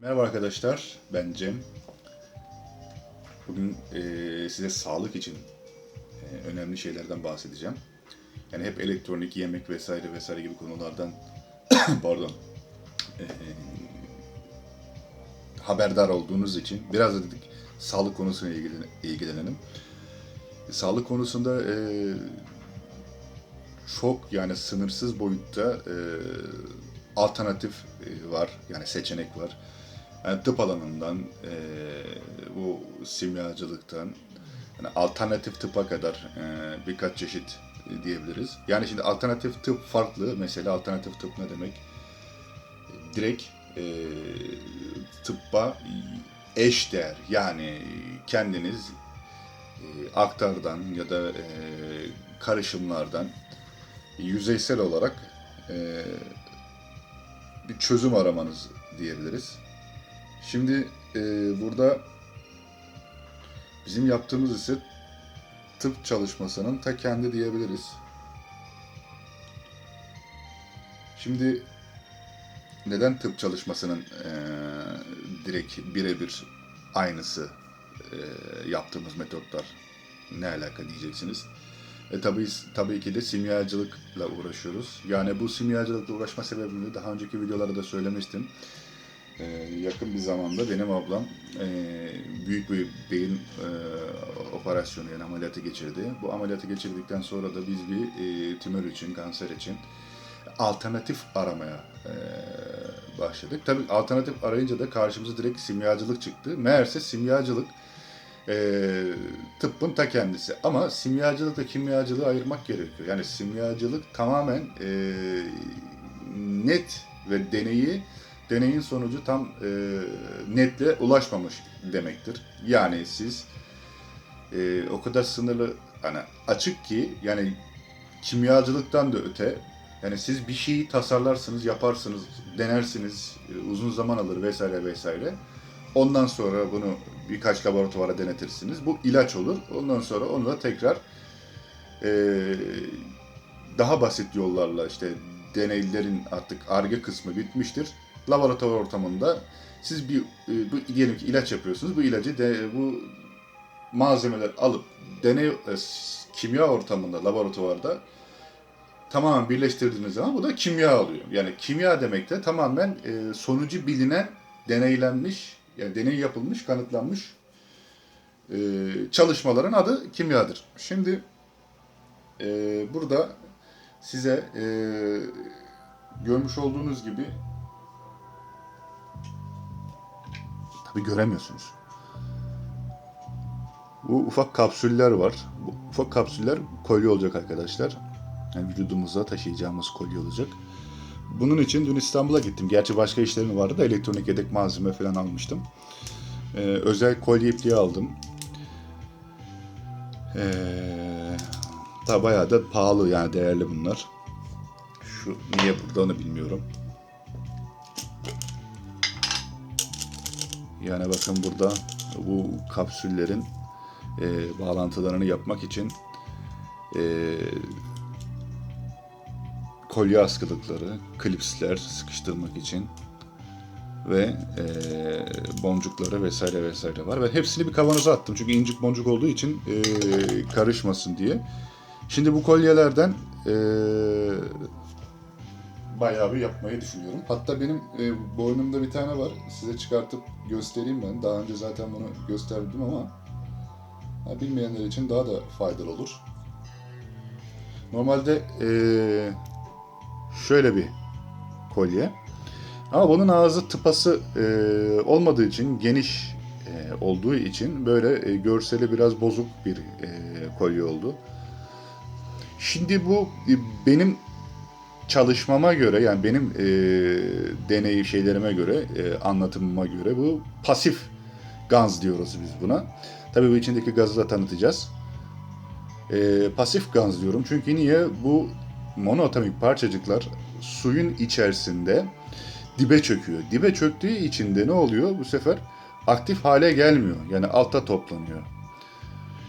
Merhaba arkadaşlar, ben Cem. Bugün eee, size sağlık için eee, önemli şeylerden bahsedeceğim. Yani hep elektronik, yemek vesaire vesaire gibi konulardan pardon eee, haberdar olduğunuz için biraz da dedik sağlık konusuna ilgilen- ilgilenelim. Sağlık konusunda eee, çok yani sınırsız boyutta eee, alternatif eee, var yani seçenek var. Yani tıp alanından, eee, bu simyacılıktan, yani alternatif tıpa kadar eee, birkaç çeşit diyebiliriz. Yani şimdi alternatif tıp farklı. Mesela alternatif tıp ne demek? Direkt eee tıbba eş değer. Yani kendiniz eee, aktardan ya da eee, karışımlardan yüzeysel olarak eee, bir çözüm aramanız diyebiliriz. Şimdi e, burada bizim yaptığımız ise tıp çalışmasının ta kendi diyebiliriz. Şimdi neden tıp çalışmasının e, direkt birebir aynısı e, yaptığımız metotlar ne alaka diyeceksiniz. E tabii, tabii ki de simyacılıkla uğraşıyoruz. Yani bu simyacılıkla uğraşma sebebini daha önceki videolarda da söylemiştim. Ee, yakın bir zamanda benim ablam e, büyük bir beyin e, operasyonu yani ameliyatı geçirdi. Bu ameliyatı geçirdikten sonra da biz bir e, tümör için, kanser için alternatif aramaya e, başladık. Tabii alternatif arayınca da karşımıza direkt simyacılık çıktı. Meğerse simyacılık e, tıbbın ta kendisi. Ama simyacılıkla kimyacılığı ayırmak gerekiyor. Yani simyacılık tamamen e, net ve deneyi deneyin sonucu tam e, netle ulaşmamış demektir. Yani siz e, o kadar sınırlı hani açık ki yani kimyacılıktan da öte yani siz bir şeyi tasarlarsınız, yaparsınız, denersiniz, e, uzun zaman alır vesaire vesaire. Ondan sonra bunu birkaç laboratuvara denetirsiniz. Bu ilaç olur. Ondan sonra onu da tekrar e, daha basit yollarla işte deneylerin artık arge kısmı bitmiştir. Laboratuvar ortamında siz bir e, bu diyelim ki ilaç yapıyorsunuz. Bu ilacı de bu malzemeler alıp deney e, kimya ortamında laboratuvarda tamamen birleştirdiğiniz zaman bu da kimya oluyor. Yani kimya demek de tamamen e, sonucu bilinen, deneylenmiş, yani deney yapılmış, kanıtlanmış çalışmaların adı kimyadır. Şimdi burada size görmüş olduğunuz gibi tabi göremiyorsunuz. Bu ufak kapsüller var. Bu ufak kapsüller kolye olacak arkadaşlar. Yani vücudumuza taşıyacağımız kolye olacak. Bunun için dün İstanbul'a gittim. Gerçi başka işlerim vardı da elektronik yedek malzeme falan almıştım. Ee, özel kolye ipliği aldım. Ee, da bayağı da pahalı yani değerli bunlar. Şu niye burada onu bilmiyorum. Yani bakın burada bu kapsüllerin e, bağlantılarını yapmak için e, kolye askılıkları, klipsler sıkıştırmak için ve e, boncukları vesaire vesaire var. Ve hepsini bir kavanoza attım çünkü incik boncuk olduğu için e, karışmasın diye. Şimdi bu kolyelerden e, bayağı bir yapmayı düşünüyorum. Hatta benim e, boynumda bir tane var. Size çıkartıp göstereyim ben. Daha önce zaten bunu gösterdim ama ha, bilmeyenler için daha da faydalı olur. Normalde e, şöyle bir kolye. Ama bunun ağzı tıpası e, olmadığı için, geniş e, olduğu için böyle e, görseli biraz bozuk bir e, kolye oldu. Şimdi bu e, benim çalışmama göre yani benim e, deney şeylerime göre, e, anlatımıma göre bu pasif gaz diyoruz biz buna. Tabii bu içindeki gazı da tanıtacağız. E, pasif gaz diyorum çünkü niye bu monoatomik parçacıklar suyun içerisinde dibe çöküyor. Dibe çöktüğü için de ne oluyor? Bu sefer aktif hale gelmiyor. Yani altta toplanıyor.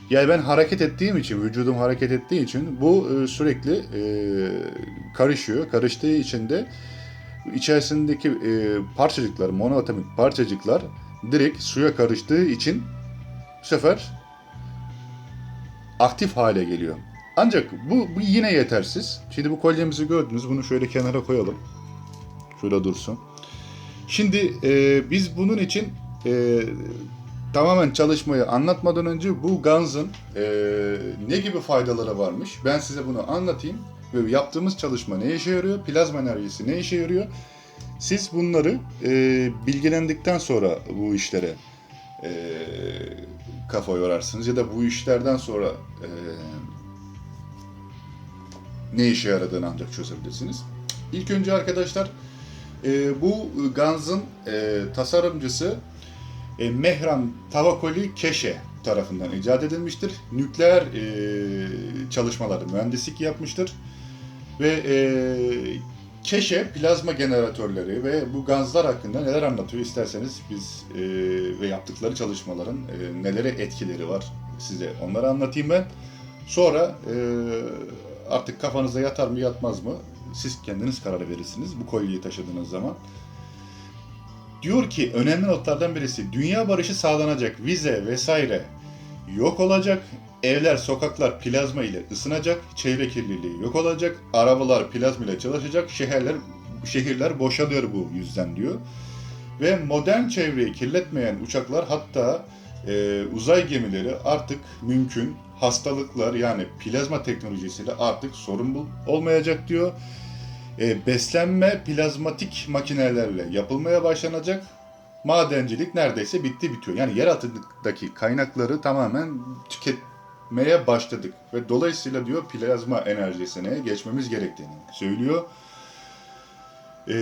Yani ben hareket ettiğim için, vücudum hareket ettiği için bu e, sürekli e, karışıyor. Karıştığı için de içerisindeki e, parçacıklar, monoatomik parçacıklar direkt suya karıştığı için bu sefer aktif hale geliyor. Ancak bu, bu yine yetersiz. Şimdi bu kolyemizi gördünüz. Bunu şöyle kenara koyalım. Şöyle dursun. Şimdi e, biz bunun için e, tamamen çalışmayı anlatmadan önce bu Guns'ın e, ne gibi faydaları varmış ben size bunu anlatayım. Ve yaptığımız çalışma ne işe yarıyor, plazma enerjisi ne işe yarıyor. Siz bunları e, bilgilendikten sonra bu işlere e, kafa yorarsınız ya da bu işlerden sonra e, ne işe yaradığını ancak çözebilirsiniz. İlk önce arkadaşlar e, bu Guns'ın e, tasarımcısı e, Mehran Tavakoli Keşe tarafından icat edilmiştir. Nükleer e, çalışmalarda mühendislik yapmıştır. Ve e, Keşe plazma generatörleri ve bu gazlar hakkında neler anlatıyor isterseniz biz e, ve yaptıkları çalışmaların e, nelere etkileri var size onları anlatayım ben. Sonra e, artık kafanıza yatar mı yatmaz mı siz kendiniz karar verirsiniz bu kolyeyi taşıdığınız zaman. Diyor ki önemli notlardan birisi dünya barışı sağlanacak, vize vesaire yok olacak, evler, sokaklar plazma ile ısınacak, çevre kirliliği yok olacak, arabalar plazma ile çalışacak, şehirler şehirler boşalıyor bu yüzden diyor. Ve modern çevreyi kirletmeyen uçaklar hatta e, uzay gemileri artık mümkün hastalıklar yani plazma teknolojisiyle artık sorun olmayacak diyor. E, beslenme plazmatik makinelerle yapılmaya başlanacak. Madencilik neredeyse bitti bitiyor. Yani yer altındaki kaynakları tamamen tüketmeye başladık. Ve dolayısıyla diyor plazma enerjisine geçmemiz gerektiğini söylüyor. E,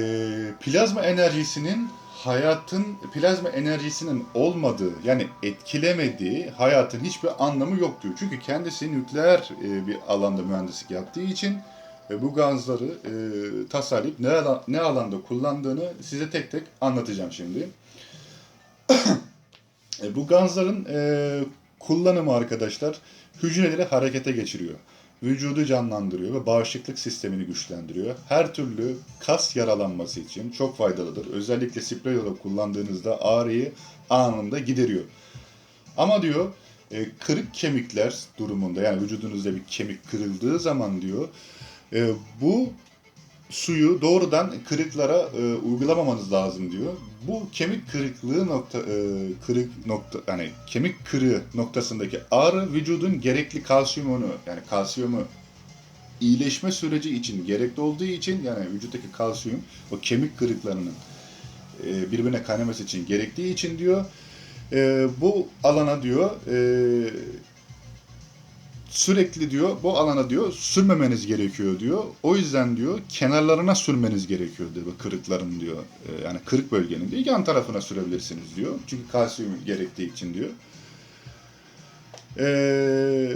plazma enerjisinin hayatın plazma enerjisinin olmadığı yani etkilemediği hayatın hiçbir anlamı yok diyor. Çünkü kendisi nükleer e, bir alanda mühendislik yaptığı için ve bu gazları e, tasarlayıp ne, ala- ne alanda kullandığını size tek tek anlatacağım şimdi. e, bu gazların e, kullanımı arkadaşlar hücreleri harekete geçiriyor. Vücudu canlandırıyor ve bağışıklık sistemini güçlendiriyor. Her türlü kas yaralanması için çok faydalıdır. Özellikle sprey olarak kullandığınızda ağrıyı anında gideriyor. Ama diyor e, kırık kemikler durumunda yani vücudunuzda bir kemik kırıldığı zaman diyor e, bu suyu doğrudan kırıklara e, uygulamamanız lazım diyor. Bu kemik kırıklığı nokta e, kırık nokta yani kemik kırığı noktasındaki ağrı vücudun gerekli kalsiyumunu yani kalsiyumu iyileşme süreci için gerekli olduğu için yani vücuttaki kalsiyum o kemik kırıklarının e, birbirine kaynaması için gerektiği için diyor e, bu alana diyor e, sürekli diyor bu alana diyor sürmemeniz gerekiyor diyor. O yüzden diyor kenarlarına sürmeniz gerekiyor diyor bu kırıkların diyor. Ee, yani kırık bölgenin diyor. Yan tarafına sürebilirsiniz diyor. Çünkü kalsiyum gerektiği için diyor. Ee,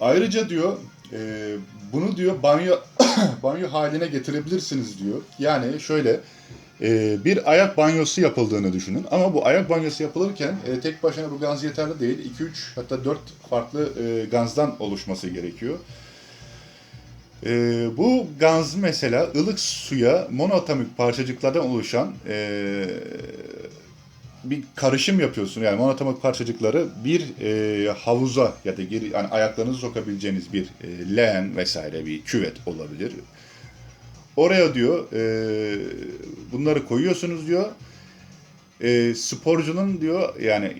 ayrıca diyor e, bunu diyor banyo banyo haline getirebilirsiniz diyor. Yani şöyle e, bir ayak banyosu yapıldığını düşünün. Ama bu ayak banyosu yapılırken e, tek başına bu gaz yeterli değil. 2-3 hatta 4 farklı e, gazdan oluşması gerekiyor. E, bu gaz mesela ılık suya monoatomik parçacıklardan oluşan e, bir karışım yapıyorsun. Yani monoatomik parçacıkları bir e, havuza ya da geri yani ayaklarınızı sokabileceğiniz bir e, leğen vesaire bir küvet olabilir. Oraya diyor e, bunları koyuyorsunuz diyor. E, sporcunun diyor yani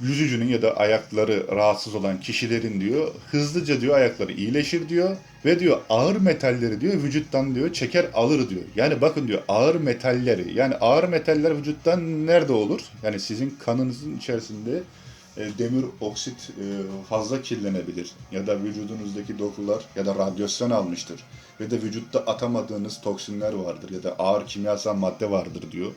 yüzücünün ya da ayakları rahatsız olan kişilerin diyor hızlıca diyor ayakları iyileşir diyor ve diyor ağır metalleri diyor vücuttan diyor çeker alır diyor. Yani bakın diyor ağır metalleri yani ağır metaller vücuttan nerede olur? Yani sizin kanınızın içerisinde demir oksit e, fazla kirlenebilir ya da vücudunuzdaki dokular ya da radyasyon almıştır ve de vücutta atamadığınız toksinler vardır ya da ağır kimyasal madde vardır diyor.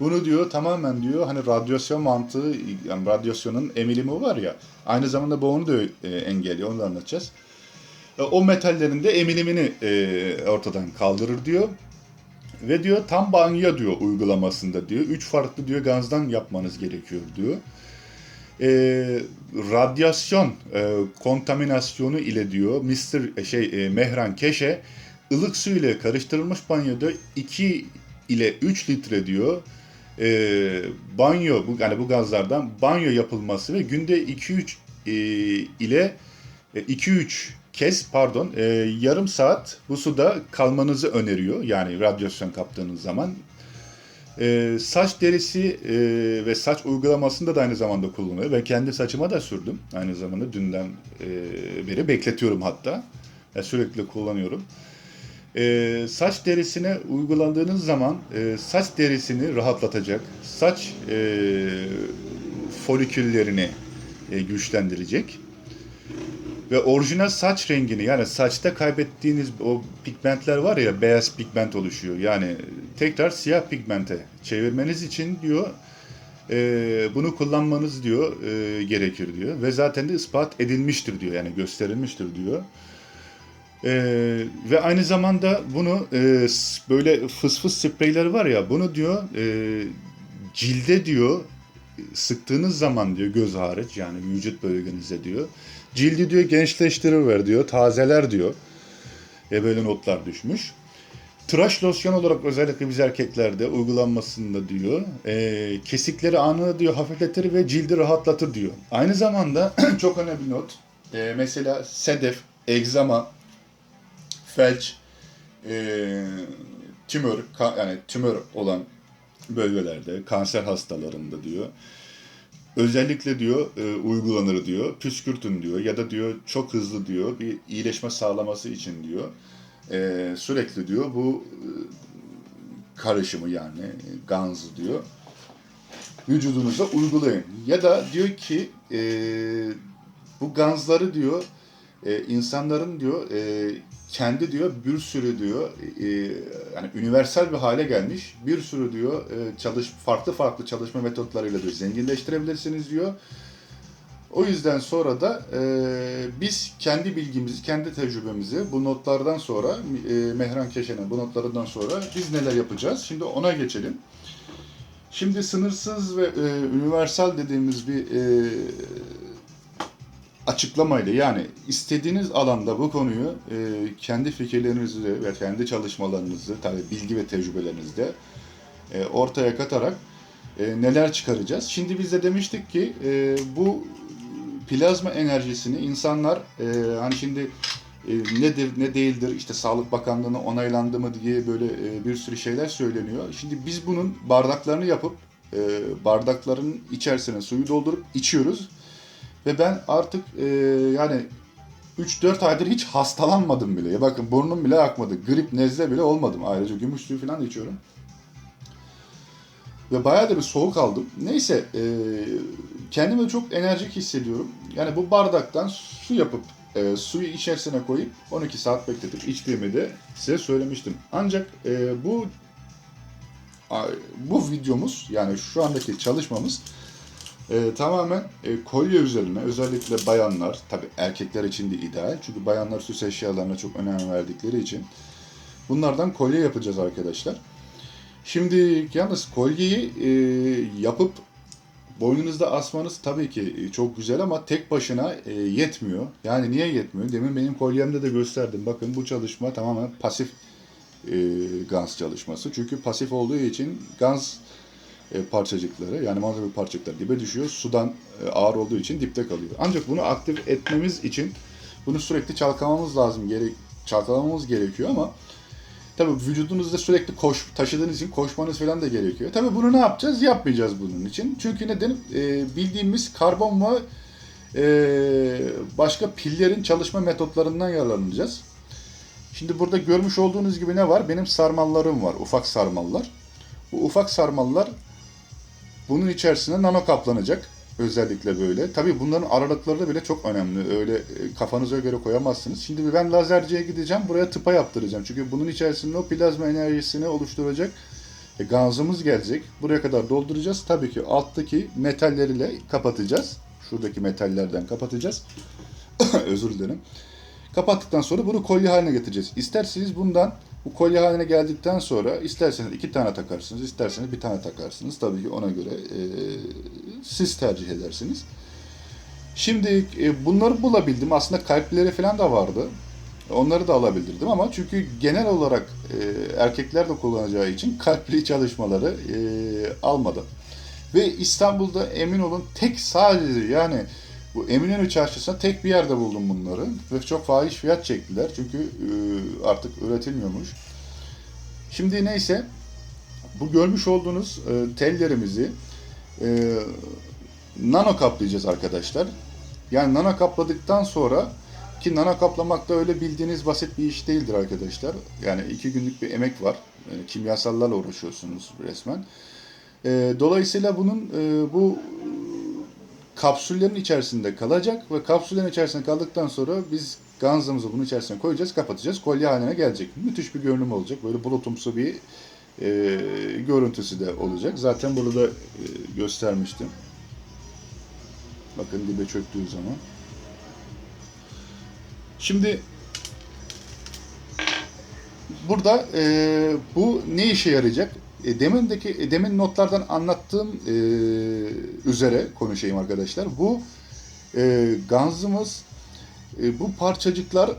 Bunu diyor tamamen diyor hani radyasyon mantığı yani radyasyonun emilimi var ya aynı zamanda bu onu da e, engelliyor onu da anlatacağız. E, o metallerin de emilimini e, ortadan kaldırır diyor. Ve diyor tam banyo diyor uygulamasında diyor. Üç farklı diyor gazdan yapmanız gerekiyor diyor. E, radyasyon e, kontaminasyonu ile diyor Mr. e, şey e, Mehran Keşe ılık su ile karıştırılmış banyoda 2 ile 3 litre diyor e, banyo bu yani bu gazlardan banyo yapılması ve günde 2-3 e, ile 2-3 kez pardon e, yarım saat bu suda kalmanızı öneriyor. Yani radyasyon kaptığınız zaman. E, saç derisi e, ve saç uygulamasında da aynı zamanda kullanılıyor. Ben kendi saçıma da sürdüm. Aynı zamanda dünden e, beri bekletiyorum hatta. E, sürekli kullanıyorum. E, saç derisine uygulandığınız zaman e, saç derisini rahatlatacak, saç e, foliküllerini e, güçlendirecek ve orijinal saç rengini yani saçta kaybettiğiniz o pigmentler var ya beyaz pigment oluşuyor. Yani tekrar siyah pigmente çevirmeniz için diyor e, bunu kullanmanız diyor e, gerekir diyor ve zaten de ispat edilmiştir diyor yani gösterilmiştir diyor. E, ve aynı zamanda bunu e, böyle fıs fıs spreyleri var ya bunu diyor e, cilde diyor sıktığınız zaman diyor göz hariç yani vücut bölgenizde diyor cildi diyor gençleştirir diyor tazeler diyor e böyle notlar düşmüş. Tıraş losyon olarak özellikle biz erkeklerde uygulanmasında diyor e, kesikleri anında diyor hafifletir ve cildi rahatlatır diyor. Aynı zamanda çok önemli bir not e, mesela sedef, egzama, felç, e, tümör yani tümör olan bölgelerde kanser hastalarında diyor. Özellikle diyor e, uygulanır diyor püskürtün diyor ya da diyor çok hızlı diyor bir iyileşme sağlaması için diyor e, sürekli diyor bu e, karışımı yani e, ganzı diyor vücudunuza uygulayın. Ya da diyor ki e, bu ganzları diyor e, insanların diyor e, kendi diyor bir sürü diyor e, yani universal bir hale gelmiş bir sürü diyor e, çalış farklı farklı çalışma metotlarıyla diyor zenginleştirebilirsiniz diyor. O yüzden sonra da e, biz kendi bilgimizi, kendi tecrübemizi bu notlardan sonra e, Mehran Keşen'in bu notlarından sonra biz neler yapacağız? Şimdi ona geçelim. Şimdi sınırsız ve e, universal dediğimiz bir e, açıklamayla yani istediğiniz alanda bu konuyu e, kendi fikirlerinizi ve kendi çalışmalarınızı tabi bilgi ve tecrübelerinizde e, ortaya katarak e, neler çıkaracağız. Şimdi biz de demiştik ki e, bu plazma enerjisini insanlar e, hani şimdi e, nedir ne değildir işte Sağlık Bakanlığı'na onaylandı mı diye böyle e, bir sürü şeyler söyleniyor. Şimdi biz bunun bardaklarını yapıp e, bardakların içerisine suyu doldurup içiyoruz. Ve ben artık e, yani 3-4 aydır hiç hastalanmadım bile. Ya bakın burnum bile akmadı. Grip, nezle bile olmadım. Ayrıca gümüş suyu falan içiyorum. Ve bayağı da bir soğuk aldım. Neyse e, kendimi çok enerjik hissediyorum. Yani bu bardaktan su yapıp e, suyu içerisine koyup 12 saat bekletip içtiğimi de size söylemiştim. Ancak e, bu bu videomuz yani şu andaki çalışmamız e, tamamen e, kolye üzerine özellikle bayanlar tabi erkekler için de ideal çünkü bayanlar süs eşyalarına çok önem verdikleri için bunlardan kolye yapacağız arkadaşlar. Şimdi yalnız kolyeyi e, yapıp boynunuzda asmanız tabii ki e, çok güzel ama tek başına e, yetmiyor. Yani niye yetmiyor? Demin benim kolyemde de gösterdim. Bakın bu çalışma tamamen pasif e, gans çalışması. Çünkü pasif olduğu için gans e, parçacıkları yani malzeme parçacıkları dibe düşüyor. Sudan e, ağır olduğu için dipte kalıyor. Ancak bunu aktif etmemiz için bunu sürekli çalkalamamız lazım. Gerek, çalkalamamız gerekiyor ama tabii vücudunuzda sürekli koş, taşıdığınız için koşmanız falan da gerekiyor. Tabii bunu ne yapacağız? Yapmayacağız bunun için. Çünkü neden? E, bildiğimiz karbon ve e, başka pillerin çalışma metotlarından yararlanacağız. Şimdi burada görmüş olduğunuz gibi ne var? Benim sarmallarım var. Ufak sarmallar. Bu ufak sarmallar bunun içerisine nano kaplanacak. Özellikle böyle. Tabii bunların aralıkları bile çok önemli. Öyle e, kafanıza göre koyamazsınız. Şimdi ben lazerciye gideceğim. Buraya tıpa yaptıracağım. Çünkü bunun içerisinde o plazma enerjisini oluşturacak e, gazımız gelecek. Buraya kadar dolduracağız. Tabii ki alttaki metalleriyle kapatacağız. Şuradaki metallerden kapatacağız. Özür dilerim. Kapattıktan sonra bunu kolye haline getireceğiz. İsterseniz bundan bu kolye haline geldikten sonra isterseniz iki tane takarsınız, isterseniz bir tane takarsınız. Tabii ki ona göre e, siz tercih edersiniz. Şimdi e, bunları bulabildim. Aslında kalpleri falan da vardı. Onları da alabilirdim ama çünkü genel olarak e, erkekler de kullanacağı için kalpli çalışmaları e, almadım. Ve İstanbul'da emin olun tek sadece yani bu Eminönü çarşısında tek bir yerde buldum bunları. Ve çok fahiş fiyat çektiler çünkü e, artık üretilmiyormuş. Şimdi neyse bu görmüş olduğunuz e, tellerimizi e, nano kaplayacağız arkadaşlar. Yani nano kapladıktan sonra ki nano kaplamak da öyle bildiğiniz basit bir iş değildir arkadaşlar. Yani iki günlük bir emek var. E, kimyasallarla uğraşıyorsunuz resmen. E, dolayısıyla bunun e, bu kapsüllerin içerisinde kalacak ve kapsüllerin içerisinde kaldıktan sonra biz ganzımızı bunun içerisine koyacağız, kapatacağız. Kolye haline gelecek. Müthiş bir görünüm olacak. Böyle bulutumsu bir e, görüntüsü de olacak. Zaten burada e, göstermiştim. Bakın dibe çöktüğü zaman. Şimdi burada e, bu ne işe yarayacak? E, demindeki e, demin notlardan anlattığım e, üzere konuşayım arkadaşlar. Bu e, ganzımız e, bu parçacıklar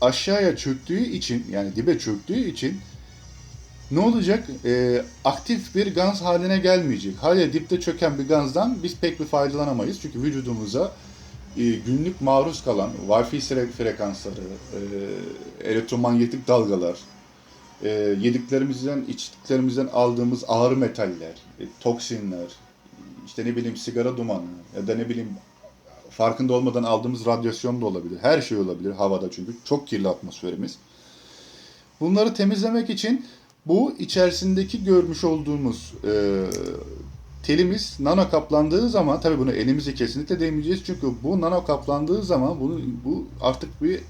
aşağıya çöktüğü için yani dibe çöktüğü için ne olacak? E, aktif bir gans haline gelmeyecek. Hala dipte çöken bir gazdan biz pek bir faydalanamayız. Çünkü vücudumuza e, günlük maruz kalan Wi-Fi fre- frekansları, e, elektromanyetik dalgalar, e, yediklerimizden, içtiklerimizden aldığımız ağır metaller, e, toksinler, işte ne bileyim sigara dumanı ya da ne bileyim farkında olmadan aldığımız radyasyon da olabilir. Her şey olabilir havada çünkü çok kirli atmosferimiz. Bunları temizlemek için bu içerisindeki görmüş olduğumuz e, telimiz nano kaplandığı zaman tabii bunu elimizi kesinlikle değmeyeceğiz çünkü bu nano kaplandığı zaman bunu bu artık bir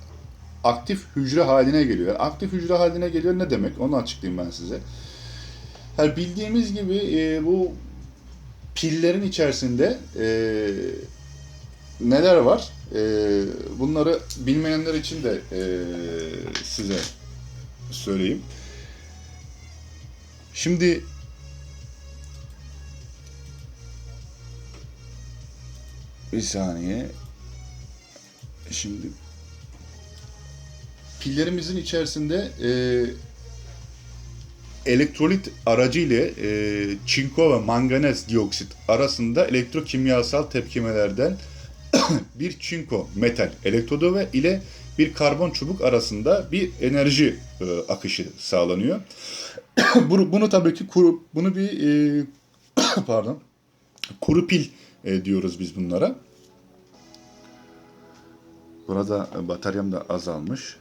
aktif hücre haline geliyor. Aktif hücre haline geliyor ne demek? Onu açıklayayım ben size. Yani bildiğimiz gibi e, bu pillerin içerisinde e, neler var? E, bunları bilmeyenler için de e, size söyleyeyim. Şimdi bir saniye. Şimdi pillerimizin içerisinde e, elektrolit aracı ile e, çinko ve manganez dioksit arasında elektrokimyasal tepkimelerden bir çinko metal elektrodu ve ile bir karbon çubuk arasında bir enerji e, akışı sağlanıyor. bunu, bunu tabii ki kuru, bunu bir e, pardon kuru pil e, diyoruz biz bunlara. Burada bataryam da azalmış.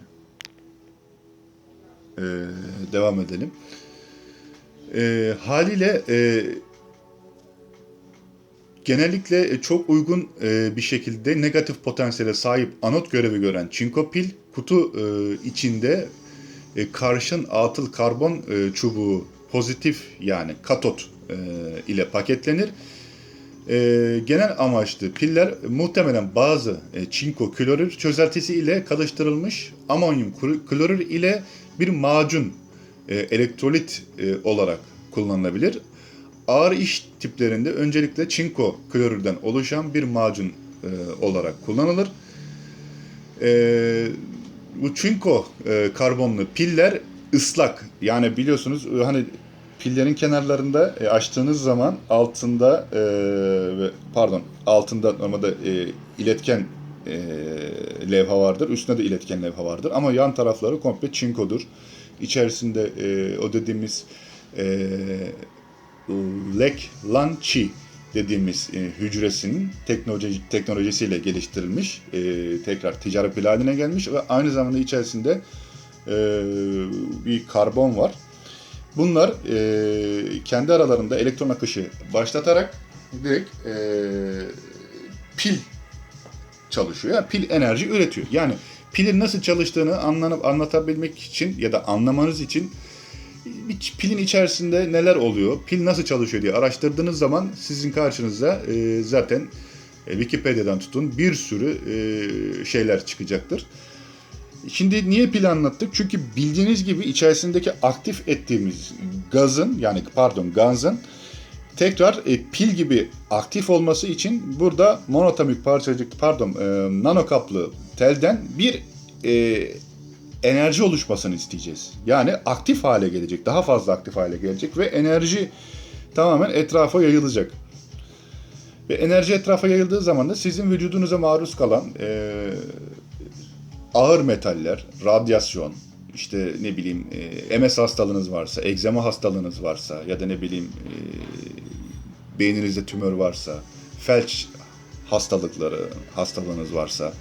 Ee, devam edelim. Ee, haliyle e, genellikle çok uygun e, bir şekilde negatif potansiyele sahip anot görevi gören çinko pil kutu e, içinde e, karşın atıl karbon e, çubuğu pozitif yani katot e, ile paketlenir. E, genel amaçlı piller muhtemelen bazı e, çinko klorür çözeltisi ile karıştırılmış amonyum klor- klorür ile bir macun e, elektrolit e, olarak kullanılabilir. Ağır iş tiplerinde öncelikle çinko klorürden oluşan bir macun e, olarak kullanılır. E, bu çinko e, karbonlu piller ıslak. Yani biliyorsunuz e, hani pillerin kenarlarında e, açtığınız zaman altında e, pardon altında normalde e, iletken e, levha vardır. Üstünde de iletken levha vardır. Ama yan tarafları komple çinkodur. İçerisinde e, o dediğimiz e, Lek Lan Chi dediğimiz e, hücresinin teknoloji, teknolojisiyle geliştirilmiş, e, tekrar ticari pil haline gelmiş ve aynı zamanda içerisinde e, bir karbon var. Bunlar e, kendi aralarında elektron akışı başlatarak direkt e, pil çalışıyor. Yani pil enerji üretiyor. Yani pilin nasıl çalıştığını anlanıp anlatabilmek için ya da anlamanız için pilin içerisinde neler oluyor, pil nasıl çalışıyor diye araştırdığınız zaman sizin karşınıza e, zaten e, Wikipedia'dan tutun bir sürü e, şeyler çıkacaktır. Şimdi niye pil anlattık? Çünkü bildiğiniz gibi içerisindeki aktif ettiğimiz gazın yani pardon gazın tekrar e, pil gibi aktif olması için burada monotomik parçacık pardon e, nano kaplı telden bir e, enerji oluşmasını isteyeceğiz. Yani aktif hale gelecek, daha fazla aktif hale gelecek ve enerji tamamen etrafa yayılacak. Ve enerji etrafa yayıldığı zaman da sizin vücudunuza maruz kalan eee, ağır metaller, radyasyon, işte ne bileyim e, MS hastalığınız varsa, egzama hastalığınız varsa ya da ne bileyim e, beyninizde tümör varsa, felç hastalıkları, hastalığınız varsa,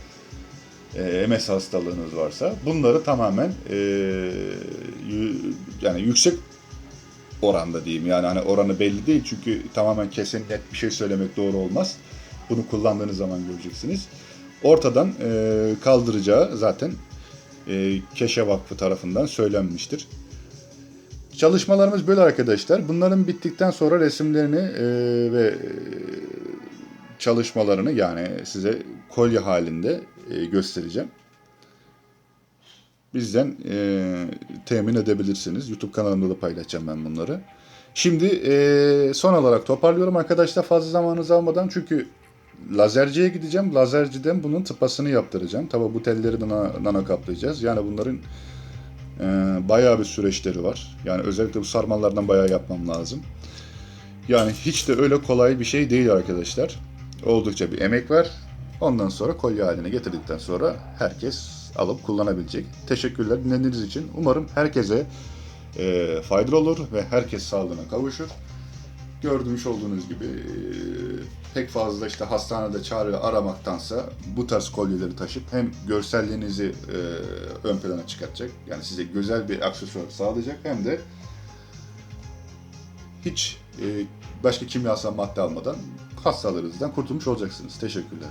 e, MS hastalığınız varsa bunları tamamen e, yani yüksek oranda diyeyim. Yani hani oranı belli değil çünkü tamamen kesin net bir şey söylemek doğru olmaz. Bunu kullandığınız zaman göreceksiniz. Ortadan e, kaldıracağı zaten e, Keşe Vakfı tarafından söylenmiştir. Çalışmalarımız böyle arkadaşlar. Bunların bittikten sonra resimlerini e, ve e, çalışmalarını yani size kolye halinde e, göstereceğim. Bizden e, temin edebilirsiniz. YouTube kanalımda da paylaşacağım ben bunları. Şimdi e, son olarak toparlıyorum arkadaşlar fazla zamanınızı almadan çünkü lazerciye gideceğim. Lazerciden bunun tıpasını yaptıracağım. Tabi bu telleri nano, nano kaplayacağız. Yani bunların e, bayağı bir süreçleri var. Yani özellikle bu sarmallardan bayağı yapmam lazım. Yani hiç de öyle kolay bir şey değil arkadaşlar. Oldukça bir emek var. Ondan sonra kolye haline getirdikten sonra herkes alıp kullanabilecek. Teşekkürler dinlediğiniz için. Umarım herkese e, faydalı olur ve herkes sağlığına kavuşur. Gördüğünüz olduğunuz gibi e, pek fazla işte hastanede çare aramaktansa bu tarz kolyeleri taşıp hem görselliğinizi e, ön plana çıkartacak. Yani size güzel bir aksesuar sağlayacak hem de hiç e, başka kimyasal madde almadan hastalarınızdan kurtulmuş olacaksınız. Teşekkürler.